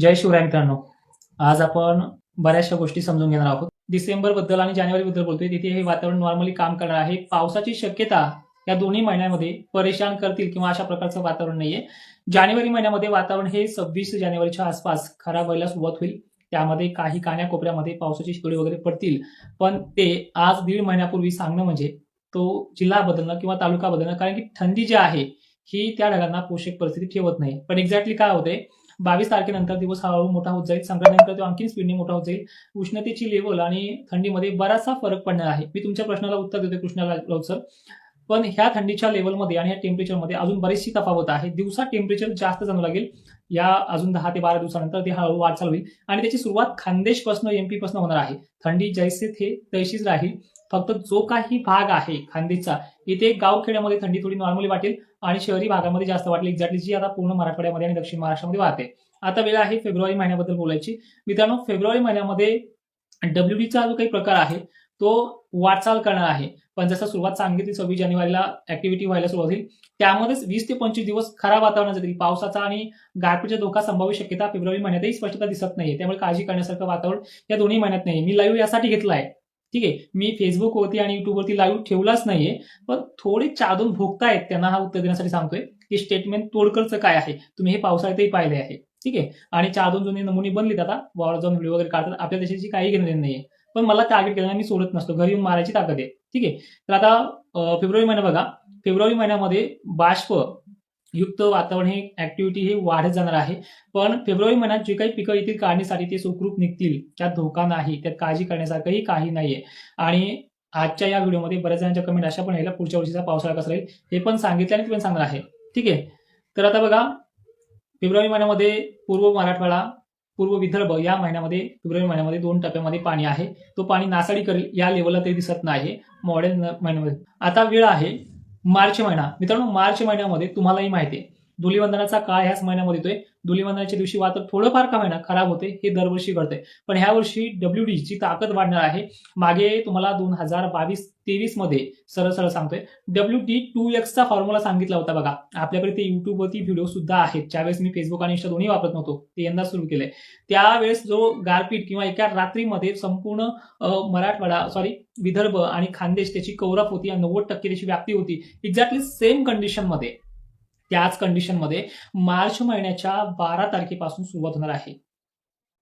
जय शिवराय मित्रांनो. आज आपण बऱ्याचशा गोष्टी समजून घेणार आहोत. डिसेंबरबद्दल आणि जानेवारी बद्दल बोलतोय. तिथे हे वातावरण नॉर्मली काम करणार आहे. पावसाची शक्यता या दोन्ही महिन्यामध्ये परेशान करतील किंवा अशा प्रकारचं वातावरण नाहीये. जानेवारी महिन्यामध्ये वातावरण हे सव्वीस जानेवारीच्या आसपास खराब व्हायला सुरुवात होईल. त्यामध्ये काही काण्याकोपऱ्यामध्ये पावसाची शितोडी वगैरे पडतील. पण ते आज दीड महिन्यापूर्वी सांगणं म्हणजे तो जिल्हा बदलणं किंवा तालुका बदलणं कारण की थंडी जी आहे ही त्या ढगांना पोषक परिस्थिती ठेवत नाही. पण एक्झॅक्टली काय होते बावीस तारखेनंतर दिवस हळूहळू मोठा होत जाईल. संक्रांतीनंतर तो आणखी स्पीडने मोठा होत जाईल. उष्णतेची लेवल आणि थंडीमध्ये बराचसा फरक पडणार आहे. मी तुमच्या प्रश्नाला उत्तर देते कृष्णाला राऊत सर पण ह्या थंडीच्या लेवलमध्ये आणि ह्या टेम्परेचरमध्ये अजून बरीचशी तफावत आहे. दिवसा टेम्परेचर जास्त जाणू लागेल. या अजून दहा ते बारा दिवसानंतर ते हळूहळू वाटचाल होईल. आणि त्याची सुरुवात खानदेशपासून एमपीपासून होणार आहे. थंडी जैसे थे तैशीच राहील. फक्त जो काही भाग आहे खांदेचा इथे गावखेड्यामध्ये थंडी थोडी नॉर्मली वाटेल आणि शहरी भागामध्ये जास्त वाटेल. एक्झॅक्टली जी आता पूर्ण मराठवाड्यामध्ये आणि दक्षिण महाराष्ट्रामध्ये वाहते. आता वेळ आहे फेब्रुवारी महिन्याबद्दल बोलायची. मित्रांनो फेब्रुवारी महिन्यामध्ये डब्ल्यूडीचा जो काही प्रकार आहे तो वाटचाल करणार आहे. पण जसं सुरुवात सांगितली सव्वीस जानेवारीला ऍक्टिव्हिटी व्हायला सुरुवात होईल. त्यामध्येच वीस ते पंचवीस दिवस खराब वातावरण जातील पावसाचा आणि गारपीटचा धोका संभाव्य शक्यता फेब्रुवारी महिन्यातही स्पष्टता दिसत नाही त्यामुळे काळजी करण्यासारखं वातावरण या दोन्ही महिन्यात नाही मी लाईव्ह यासाठी घेतला आहे ठीक आहे. मी फेसबुकवरती आणि युट्यूबवरती लाईव्ह ठेवलाच नाहीये पण थोडे चादून भोगतायत त्यांना हा उत्तर देण्यासाठी सांगतोय की स्टेटमेंट तोडकरचं काय आहे? तुम्ही हे पावसाळ्यातही पाहिले आहे. ठीक आहे. आणि चादून जुने नमुने बनलेत आता वावर जाऊन व्हिडिओ वगैरे काढतात. आपल्या देशाची काही घेणं देणं नाहीये. पण मला टार्गेट केलं मी सोडत नसतो. घरी येऊन मारायची ताकद आहे. ठीक आहे. तर आता फेब्रुवारी महिना बघा. फेब्रुवारी महिन्यामध्ये बाष्प युक्त वातावरण हे ऍक्टिव्हिटी हे वाढत जाणार आहे. पण फेब्रुवारी महिन्यात जे काही पिकं येतील काढणीसाठी ते सुखरूप निघतील. त्यात धोका नाही. त्यात काळजी करण्यासारखंही काही नाहीये. आणि आजच्या या व्हिडिओमध्ये बऱ्याच जणांच्या कमेंट अशा पण राहिल्या पुढच्या वर्षीचा पावसाळा कसा राहील हे पण सांगितलं आणि ते पण सांगणार आहे. ठीक आहे? तर आता बघा फेब्रुवारी महिन्यामध्ये पूर्व मराठवाडा पूर्व विदर्भ या महिन्यामध्ये फेब्रुवारी महिन्यामध्ये दोन टप्प्यामध्ये पाणी आहे. तो पाणी नासाडी करेल या लेवलला ते दिसत नाही मॉडेल महिन्यामध्ये. आता वेळ आहे मार्च महिना. मित्रांनो मार्च महिन्यामध्ये तुम्हालाही माहिती आहे. धुलीवंदनाचा काळ ह्याच महिन्यामध्ये येतोय. धुलीवंदनाच्या दिवशी वातावरण थोडंफार का होईना खराब होते हे दरवर्षी घडते पण ह्या वर्षी डब्ल्यू ची ताकद वाढणार आहे मागे तुम्हाला दोन हजार बावीस तेवीसमध्ये सरळ सरळ सांगतोय डब्ल्यू डी टू एक्सचा फॉर्म्युला सांगितला होता बघा. आपल्याकडे ते युट्यूबवरती व्हिडिओ सुद्धा आहेत. ज्यावेळेस मी फेसबुक आणि इंस्टा दोन्ही वापरत नव्हतो ते यंदा सुरू केलंय. त्यावेळेस जो गारपीट किंवा एका रात्रीमध्ये संपूर्ण मराठवाडा सॉरी विदर्भ आणि खानदेश त्याची कौरफ होती आणि नव्वद टक्के त्याची व्याप्ती होती. एक्झॅक्टली सेम कंडिशनमध्ये त्याच कंडिशनमध्ये मार्च महिन्याच्या बारा तारखेपासून सुरुवात होणार आहे.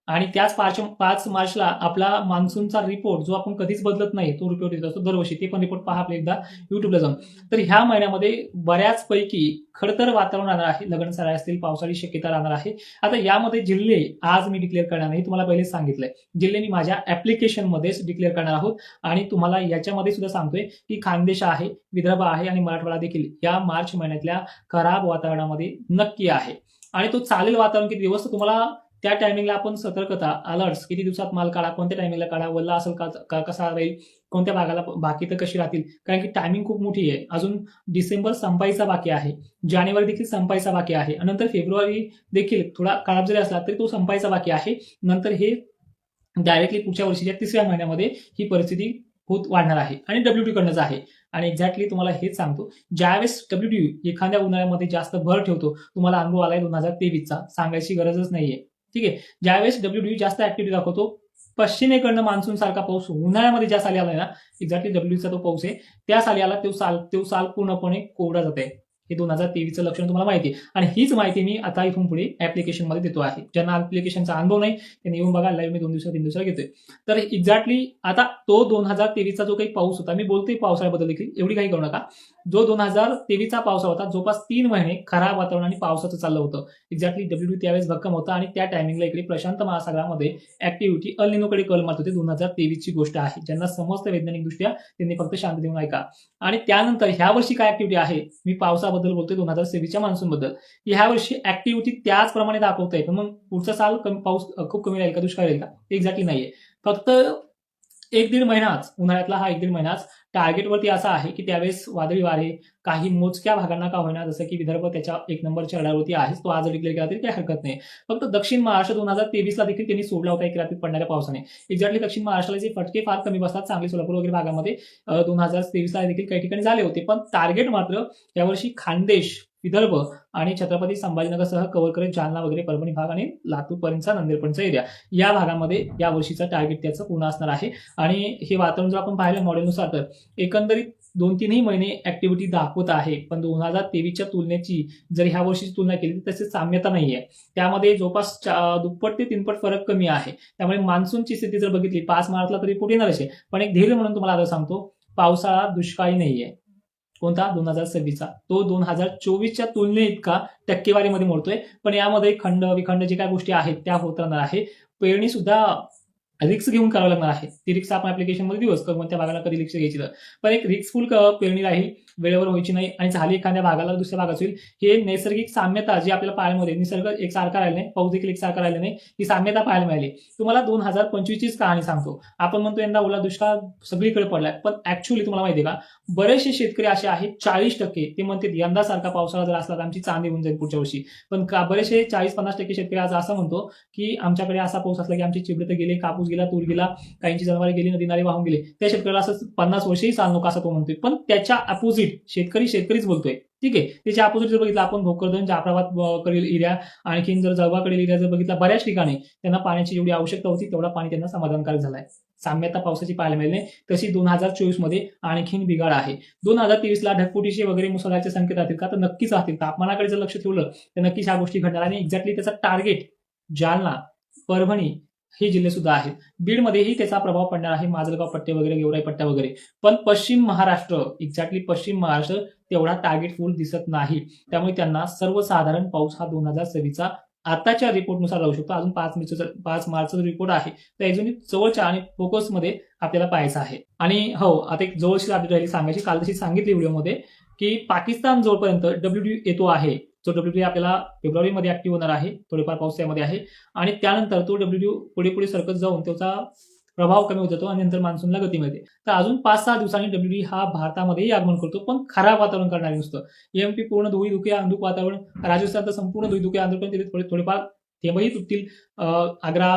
आणि त्याच पाच पाच मार्चला आपला मान्सूनचा रिपोर्ट जो आपण कधीच बदलत नाही तो रिपोर्ट येत असतो दरवर्षी ते पण रिपोर्ट पहा आपल्या एकदा युट्यूबला जाऊन. तर ह्या महिन्यामध्ये बऱ्याचपैकी खडतर वातावरण राहणार आहे लग्न सराय असतील पावसाळी शक्यता राहणार आहे. आता यामध्ये जिल्हे आज मी डिक्लेअर करणार नाही तुम्हाला पहिलेच सांगितलंय. जिल्हे मी माझ्या ऍप्लिकेशन मध्येच डिक्लेअर करणार आहोत आणि तुम्हाला याच्यामध्ये सुद्धा सांगतोय की खानदेश आहे विदर्भ आहे आणि मराठवाडा देखील या मार्च महिन्यातल्या खराब वातावरणामध्ये नक्की आहे. आणि तो चालेल वातावरण किती दिवस तुम्हाला त्या टायमिंगला आपण सतर्कता अलर्ट्स किती दिवसात माल काढा कोणत्या टायमिंगला काढा वल्ला असेल का कसा राहील कोणत्या भागाला बाकी तर कशी राहतील? कारण की टायमिंग खूप मोठी आहे. अजून डिसेंबर संपायचा बाकी आहे. जानेवारी देखील संपायचा बाकी आहे. नंतर फेब्रुवारी देखील थोडा खराब जरी असला तरी तो संपायचा बाकी आहे. नंतर हे डायरेक्टली पुढच्या वर्षीच्या तिसऱ्या महिन्यामध्ये ही परिस्थिती होत वाढणार आहे. आणि डब्ल्यू टी कडनंच आहे. आणि एक्झॅक्टली तुम्हाला हेच सांगतो. ज्यावेळेस डब्ल्यू टी एखाद्या उन्हाळ्यामध्ये जास्त भर ठेवतो तुम्हाला अनुभव आलाय दोन हजार तेवीसचा. सांगायची गरजच नाहीये. ठीक आहे? ज्यावेळेस डब्ल्यू जास्त ऍक्टिव्हिटी दाखवतो पश्चिमेकडनं मान्सून सारखा पाऊस उन्हाळ्यामध्ये ज्या साली आला ना एक्झॅक्टली डब्ल्यूचा तो पाऊस आहे त्या साली आला तो साल तो साल पूर्णपणे कोरडा जात आहे. हे दोन हजार तेवीसचं लक्षण तुम्हाला माहिती आहे. आणि हीच माहिती मी आता इथून पुढे ऍप्लिकेशनमध्ये देतो आहे. ज्यांना ऍप्लिकेशनचा अनुभव नाही त्यांनी येऊन बघा लाईव्ह मी दोन दिवसात तीन दिवसाला घेतोय. तर एक्झॅक्टली आता तो दोन हजार तेवीसचा जो काही पाऊस होता मी बोलतोय पावसाळ्याबद्दल देखील एवढी काही करू नका. जो दोन हजार तेवीसचा पावसाळा होता जवळपास तीन महिने खराब वातावरण आणि पावसाचं चाललं होतं. एक्झॅक्टली डब्ल्यू त्यावेळेस भक्कम होता आणि त्या टायमिंगला इकडे प्रशांत महासागरामध्ये ऍक्टिव्हिटी अलिनोकडे कल मारत होते. दोन हजार तेवीसची गोष्ट आहे. ज्यांना समजतं वैज्ञानिकदृष्ट्या त्यांनी फक्त शांत देऊन ऐका. आणि त्यानंतर ह्या वर्षी काय ऍक्टिव्हिटी आहे? मी पावसाबद्दल बोलतोय दोन हजार सव्वीसच्या मान्सूनबद्दल. ह्या वर्षी ऍक्टिव्हिटी त्याचप्रमाणे दाखवत आहे पण मग पुढचा साल कमी पाऊस खूप कमी राहील का? दुष्काळ राहील का? एक्झॅक्टली नाहीये. फक्त एक दीड महिनाच उन्हाळ्यातला हा एक दीड महिनाच टार्गेटवरती असा आहे की त्यावेळेस वादळी वारे काही मोजक्या भागांना का होईना जसं की विदर्भ त्याच्या एक नंबरच्या रडारवरती आहेच तो आज डिक्लेअर केला तरी काही हरकत नाही. फक्त दक्षिण महाराष्ट्र दोन हजार तेवीसला देखील त्यांनी सोडला होता एक रात्री पडणाऱ्या पावसाने. एक्झॅक्टली दक्षिण महाराष्ट्राला जे फटके फार कमी बसतात सांगली सोलापूर वगैरे भागामध्ये दोन हजार तेवीसला देखील काही ठिकाणी झाले होते. पण टार्गेट मात्र यावर्षी खानदेश विदर्भ आणि छत्रपती संभाजीनगरसह कव्हर करत जालना वगैरे परभणी भाग आणि लातूरपर्यंतचा पर्यंतचा एरिया या भागामध्ये या वर्षीचा टार्गेट त्याचं पूर्ण असणार आहे. आणि हे वातावरण जर आपण पाहिलं मॉडेलनुसार तर एकंदरीत दोन तीनही महिने ऍक्टिव्हिटी दाखवत आहे. पण दोन हजार तेवीसच्या तुलनेची जर ह्या वर्षीची तुलना केली तर तशी साम्यता नाही आहे त्यामध्ये जवळपास दुप्पट ते तीनपट फरक कमी आहे. त्यामुळे मान्सूनची स्थिती जर बघितली पाच मार्चला तरी पुढे येणारच आहे पण एक धैर्य म्हणून तुम्हाला आता सांगतो पावसाळा दुष्काळी नाहीये. कोणता? दोन हजार सव्वीसचा. तो दोन हजार चोवीसच्या तुलने इतका टक्केवारीमध्ये मोडतोय. पण यामध्ये खंड विखंड जे काय गोष्टी आहेत त्या होत राहणार आहे. पेरणी सुद्धा रिक्स घेऊन करावं लागणार आहे. ती रिक्स आपण ऍप्लिकेशनमध्ये दिवस कोणत्या भागाला कधी रिक्स घ्यायची तर. पण एक रिक्सफुल पेरणी राहील. वेळेवर व्हायची नाही आणि झाली एखाद्या भागाला दुसऱ्या भागात होईल. हे नैसर्गिक साम्यता जी आपल्याला पाहायला मिळते निसर्ग एकसारखा राहिला नाही पाऊस देखील एकसारखा राहिला नाही ही साम्यता पाहायला मिळाली. तुम्हाला दोन हजार पंचवीसचीच कहाणी सांगतो. आपण म्हणतो यंदा ओला दुष्काळ सगळीकडे पडलाय पण ऍक्च्युअली तुम्हाला माहिती आहे का बरेचसे शेतकरी असे आहेत चाळीस टक्के ते म्हणतात यंदा सारखा पावसाळा जर असला तर आमची चांदी होऊन जाईल पुढच्या वर्षी. पण का बरेचसे चाळीस पन्नास टक्के शेतकरी आज असं म्हणतो की आमच्याकडे असा पाऊस असला की आमची चिबडे तर गेले कापूस गेला तूर गेला काहींची जनावरे गेली नदी नाले वाहून गेले. त्या शेतकऱ्याला असं पन्नास वर्षही चालू नका असं तो म्हणतोय. पण त्याच्या अपोजिट शेतकरी शेतकरीच बोलतोय. ठीक आहे? त्याच्या अपोजिट जर बघितलं आपण भोकरदन जाफराबाद कडील एरिया आणखीन जर जळगावकडील एरिया जर बघितला बऱ्याच ठिकाणी त्यांना पाण्याची जेवढी आवश्यकता होती तेवढा पाणी त्यांना समाधानकारक झालाय. साम्यता पावसाची पाहायला मिळाली नाही. तशी दोन हजार चोवीसमध्ये आणखीन बिघाड आहे. दोन हजार तेवीस ला ढगफुटीचे वगैरे मुसळधाराचे संकेत राहतील का? तर नक्कीच राहतील. तापमानाकडे जर लक्ष ठेवलं तर नक्कीच ह्या गोष्टी घडणार. आणि एक्झॅक्टली त्याचा टार्गेट जालना परभणी हे जिल्हे सुद्धा आहेत. बीडमध्येही त्याचा प्रभाव पडणार आहे. माजलगाव पट्टे वगैरे गेवराई पट्ट्या वगैरे. पण पश्चिम महाराष्ट्र एक्झॅक्टली पश्चिम महाराष्ट्र तेवढा टार्गेट फुल दिसत नाही. त्यामुळे त्यांना सर्वसाधारण पाऊस हा दोन हजार सव्वीसचा आताच्या रिपोर्टनुसार राहू शकतो. अजून पाच मार्चचा पाच मार्चचा रिपोर्ट आहे. तर अजून जवळच्या आणि फोकसमध्ये आपल्याला पाहायचं आहे. आणि हो आता एक जवळची अपडेट राहिली सांगायची. काल तशी सांगितली व्हिडिओमध्ये की पाकिस्तान जोपर्यंत डब्ल्यू येतो आहे. जो डब्ल्यू आपल्याला फेब्रुवारीमध्ये ऍक्टिव्ह होणार आहे थोडेफार पाऊस यामध्ये आहे. आणि त्यानंतर तो डब्ल्यू पुढे पुढे सरकत जाऊन त्याचा प्रभाव कमी होत जातो आणि नंतर मान्सूनला गती मिळते. तर अजून पाच सहा दिवसांनी डब्ल्यू हा भारतामध्येही आगमन करतो पण खराब वातावरण करणारे नुसतं. एमपी पूर्ण धुई धुके अंधुक वातावरण राजस्थान तर संपूर्ण धुई धुके आंध्र थोडे थोडेफार थेंबही तुटतील. आग्रा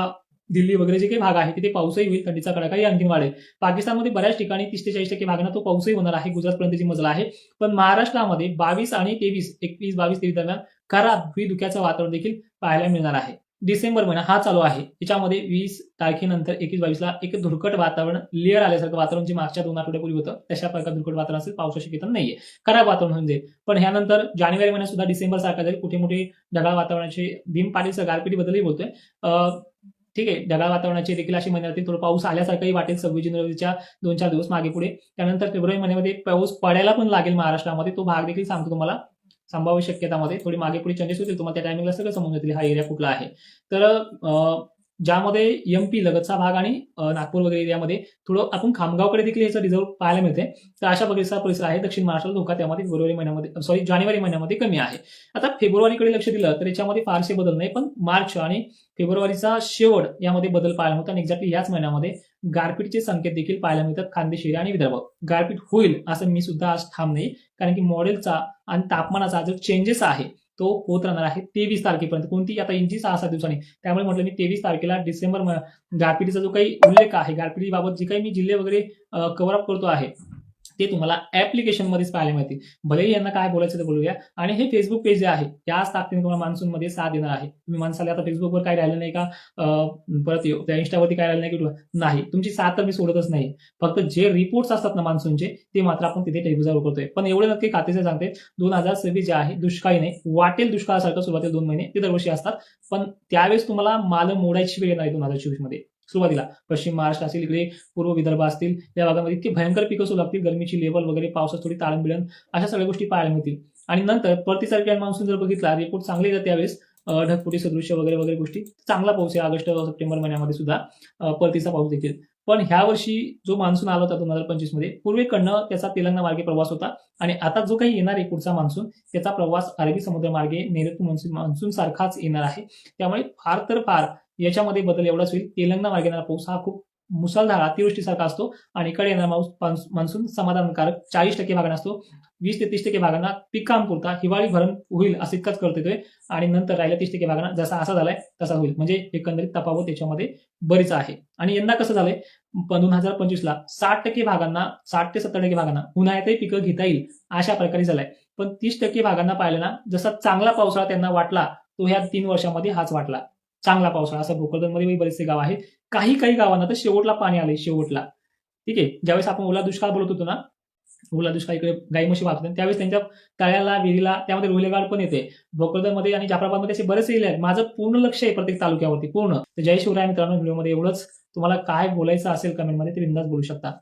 दिल्ली वगैरे जे काही भाग आहे तिथे पाऊसही होईल थंडीचा कडाकाही आणखी वाढेल. पाकिस्तानमध्ये बऱ्याच ठिकाणी तीस ते चाळीस टक्के भागांना तो पाऊसही होणार आहे गुजरातपर्यंतची मजला आहे. पण महाराष्ट्रामध्ये बावीस आणि तेवीस एकवीस बावीस तेवीस दरम्यान खराब भुई वातावरण देखील पाहायला मिळणार आहे. डिसेंबर महिना हा चालू आहे. त्याच्यामध्ये वीस तारखेनंतर एकवीस बावीसला एक धुरकट वातावरण लेअर आल्यासारखं वातावरण जे मागच्या दोन आठवड्यापूर्वी होतं तशा प्रकार धुरकट वातावरण असेल पावसा शक्यता नाहीये. खराब वातावरण होऊन जाईल. पण ह्यानंतर जानेवारी महिन्यात सुद्धा डिसेंबर सारखा जाईल कुठे मोठे ढगाळ वातावरणाचे भीम पाटील गारपिटी बदलही बोलतोय अं, ठीक आहे? ढगाळ वातावरणाची देखील अशी महिन्यात राहतील. थोडं पाऊस आल्यासारखंही वाटेल सव्वीस जानेवारीच्या दोन चार दिवस मागे पुढे. त्यानंतर फेब्रुवारी महिन्यामध्ये पाऊस पडायला पण लागेल महाराष्ट्रामध्ये. तो भाग देखील सांगतो तुम्हाला. संभाव्य शक्यतामध्ये. थोडी मागे पुढे चेंजेस होतील. तुम्हाला त्या टायमिंगला सगळं समजून येतील. हा एरिया कुठला आहे? तर ज्यामध्ये ज्यामध्ये एमपी लगतचा भाग आणि नागपूर वगैरे एरियामध्ये थोडं आपण खामगावकडे देखील याचं रिझर्व पाहायला मिळते. तर अशा प्रकारचा परिसर आहे. दक्षिण महाराष्ट्राला धोका त्यामध्ये फेब्रुवारी महिन्यामध्ये सॉरी जानेवारी महिन्यामध्ये कमी आहे. आता फेब्रुवारीकडे लक्ष दिलं तर याच्यामध्ये फारसे बदल नाही पण मार्च आणि फेब्रुवारीचा शेवट यामध्ये बदल पाहायला मिळतो. आणि एक्झॅक्टली याच महिन्यामध्ये गारपीटचे संकेत देखील पाहायला मिळतात. खानदेश आणि विदर्भ. गारपीट होईल असं मी सुद्धा आज ठाम नाही. कारण की मॉडेलचा आणि तापमानाचा जो चेंजेस आहे तो होत राहणार आहे तेवीस तारखेपर्यंत. कोणती? आता इंची सहा सात दिवसांनी. त्यामुळे म्हटलं मी तेवीस तारखेला डिसेंबर गारपिटीचा जो काही उल्लेख आहे गारपिटीबाबत जे काही मी जिल्हे वगैरे कव्हरअप करतो आहे ते तुम्हाला ऍप्लिकेशन मध्येच पाहायला मिळतील. भलेही यांना काय बोलायचं ते बोलूया. आणि हे फेसबुक पेज जे आहे त्याच ताकदीने तुम्हाला मान्सून मध्ये साथ देणार आहे. तुम्ही माणसाला आता फेसबुकवर काय राहिलं नाही का? परत येऊ त्या इंस्टावरती काय राहिलं नाही की नाही. तुमची साथ तर मी सोडतच नाही. फक्त जे रिपोर्ट्स असतात ना मान्सूनचे ते मात्र आपण तिथे टेबुजावर करतोय पण एवढे नक्की खात्याचे सांगते दोन हजार सव्वीस जे आहे दुष्काळी नाही. वाटेल दुष्काळासारखं सुरुवातीला दोन महिने ते दरवर्षी असतात. पण त्यावेळेस तुम्हाला माल मोडायची वेळ नाही दोन हजार चोवीसमध्ये सुरुवातीला. पश्चिम महाराष्ट्र असेल इकडे पूर्व विदर्भ असतील या भागामध्ये इतकी भयंकर पिकं सुरू लागतील गरमीची लेवल वगैरे पावसात थोडी ताळंबिळण अशा सगळ्या गोष्टी पाहायला मिळतील. आणि नंतर परतीसारखे मान्सून जर बघितला रिपोर्ट चांगले येतात त्यावेळेस ढगपुटी सदृश्य वगैरे वगैरे गोष्टी चांगला पाऊस आहे ऑगस्ट सप्टेंबर महिन्यामध्ये सुद्धा परतीचा पाऊस देखील. पण ह्या वर्षी जो मान्सून आला होता दोन हजार पंचवीसमध्ये पूर्वेकडनं त्याचा तेलंगणा मार्गे प्रवास होता आणि आता जो काही येणार आहे पुढचा मान्सून त्याचा प्रवास अरबी समुद्र मार्गे नैऋत्य मान्सून मान्सून सारखाच येणार आहे. त्यामुळे फार तर फार याच्यामध्ये बदल एवढाच होईल. तेलंगणा मार्गे येणारा पाऊस हा खूप मुसळधार अतिवृष्टीसारखा असतो आणि इकडे येणारा पाऊस मान्सून समाधानकारक चाळीस टक्के भागांना असतो. वीस ते तीस टक्के भागांना पिकांपुरता हिवाळी भरण होईल असं इतकाच करत येतोय. आणि नंतर राहिल्या तीस टक्के भागांना जसा असा झालाय तसा होईल. म्हणजे एकंदरीत तफावत त्याच्यामध्ये बरीच आहे. आणि यंदा कसं झालंय? दोन हजार पंचवीसला साठ टक्के भागांना साठ ते सत्तर टक्के भागांना उन्हाळ्यातही पिकं घेता येईल अशा प्रकारे झालंय. पण तीस टक्के भागांना पाहिलं ना जसा चांगला पावसाळा त्यांना वाटला तो ह्या तीन वर्षामध्ये हाच वाटला. चांगला पावसाळा असं भोकरदनमध्ये बरेचसे गाव आहेत. काही काही गावांना तर शेवटला पाणी आले शेवटला. ठीक आहे. ज्यावेळेस आपण ओला दुष्काळ बोलत होतो ना ओला दुष्काळ इकडे गाई म्हशी वाहत होते त्यावेळेस त्यांच्या तळ्याला विहिरीला त्यामध्ये रोहिलेगाड पण येते. भोकरदनमध्ये आणि जाफराबादमध्ये असे बरेचसे इले आहेत. माझं पूर्ण लक्ष आहे प्रत्येक तालुक्यावरती पूर्ण. तर जय शिवराय मित्रांनो व्हिडिओमध्ये एवढंच. तुम्हाला काय बोलायचं असेल कमेंटमध्ये ते बिंदास बोलू शकता.